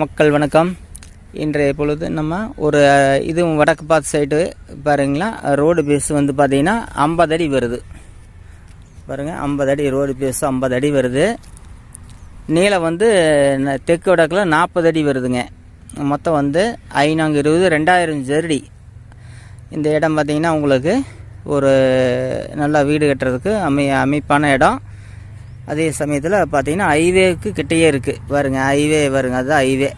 மக்கள் வணக்கம். இன்றைய பொழுது நம்ம ஒரு இது வடக்கு பாத் சைடு பாருங்களா ரோடு பேஸ் வந்து பார்த்தீங்கன்னா ஐம்பது அடி வருது. பாருங்கள் ஐம்பது அடி ரோடு பேஸ் ஐம்பது அடி வருது. நீளம் வந்து தெற்கு வடக்கில் நாற்பது அடி வருதுங்க. மொத்தம் வந்து ஐநாங்க இருபது ரெண்டாயிரம் ஜெர்டி. இந்த இடம் பார்த்தீங்கன்னா உங்களுக்கு ஒரு நல்ல வீடு கட்டுறதுக்கு அமை அமைப்பான இடம். அதே சமயத்தில் பார்த்தீங்கன்னா ஹைவேக்கு கிட்டேயே இருக்குது பாருங்க ஹைவே வருங்க அதுதான் ஹைவே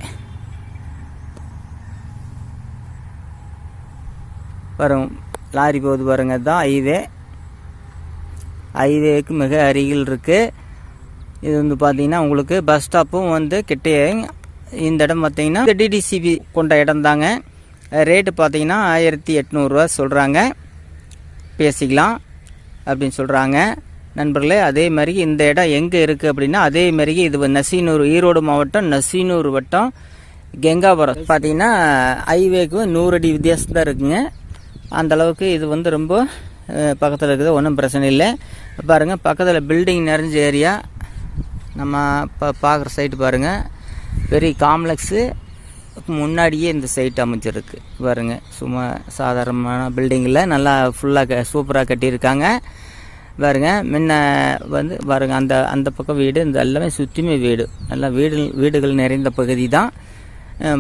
வரும் லாரி போகுது பாருங்க அதுதான் ஹைவே ஹைவேக்கு மிக அருகில் இருக்குது இது வந்து பார்த்தீங்கன்னா உங்களுக்கு பஸ் ஸ்டாப்பும் வந்து கிட்டேயே இந்த இடம் பார்த்தீங்கன்னா டிடிசிபி கொண்ட இடம் தாங்க. ரேட்டு பார்த்தீங்கன்னா ஆயிரத்தி எட்நூறுரூவா சொல்கிறாங்க பேசிக்கலாம் அப்படின்னு சொல்கிறாங்க நண்பர்களே அதே மாதிரி இந்த இடம் எங்கே இருக்குது அப்படின்னா அதே மாதிரி இது நசீனூர் ஈரோடு மாவட்டம் நசீனூர் வட்டம் கெங்காபுரம். பார்த்தீங்கன்னா ஹைவேக்கு நூறு அடி வித்தியாசம் தான் இருக்குங்க. அந்தளவுக்கு இது வந்து ரொம்ப பக்கத்தில் இருக்குது ஒன்றும் பிரச்சனை இல்லை. பாருங்கள் பக்கத்தில் பில்டிங் நிறைஞ்ச ஏரியா நம்ம இப்போ பார்க்குற சைட்டு பாருங்கள் பெரிய காம்ப்ளெக்ஸு முன்னாடியே இந்த சைட் அமைஞ்சிருக்கு. பாருங்க சும்மா சாதாரணமான பில்டிங்கில் நல்லா ஃபுல்லாக சூப்பராக கட்டியிருக்காங்க. பாருங்க முன்ன வந்து பாருங்க அந்த அந்த பக்கம் வீடு இந்த எல்லாமே சுற்றியுமே வீடு. நல்லா வீடு வீடுகள் நிறைந்த பகுதி தான்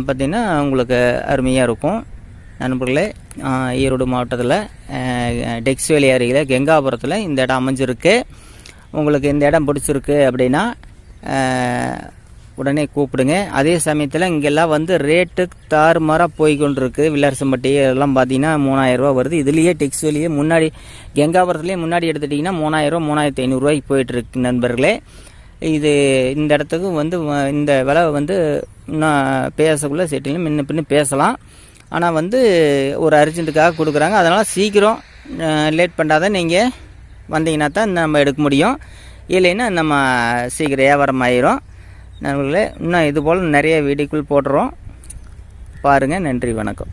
பார்த்திங்கன்னா உங்களுக்கு அருமையாக இருக்கும். நண்பர்களே ஈரோடு மாவட்டத்தில் டெக்ஸ்வேலி அருகில் கெங்காபுரத்தில் இந்த இடம் அமைஞ்சிருக்கு. உங்களுக்கு இந்த இடம் பிடிச்சிருக்கு அப்படின்னா உடனே கூப்பிடுங்க. அதே சமயத்தில் இங்கெல்லாம் வந்து ரேட்டு தாறுமாறாக போய் கொண்டிருக்கு வில்லாரசம்பட்டி எல்லாம் பார்த்தீங்கன்னா மூணாயிரரூவா வருது. இதுலேயே டெக்ஸ்டைலேயே முன்னாடி கெங்காபுரத்துலேயே முன்னாடி எடுத்துட்டிங்கன்னா மூணாயிரம் மூணாயிரத்தி ஐநூறுரூவாய்க்கு போயிட்டுருக்கு நண்பர்களே. இது இந்த இடத்துக்கு வந்து வ- இந்த விலை வந்து இன்னும் பேசக்குள்ளே செட்டிலும் முன்ன பின்ன பேசலாம். ஆனால் வந்து ஒரு அர்ஜென்ட்டுக்காக கொடுக்குறாங்க. அதனால் சீக்கிரம் லேட் பண்ணாதான் நீங்கள் வந்தீங்கன்னா தான் நம்ம எடுக்க முடியும். இல்லைன்னா நம்ம சீக்கிரம் வியாபாரம் ஆயிரும். நண்பர்களே இன்னும் இது போல் நிறைய வீடியோக்கள் போடுறோம் பாருங்கள் நன்றி வணக்கம்.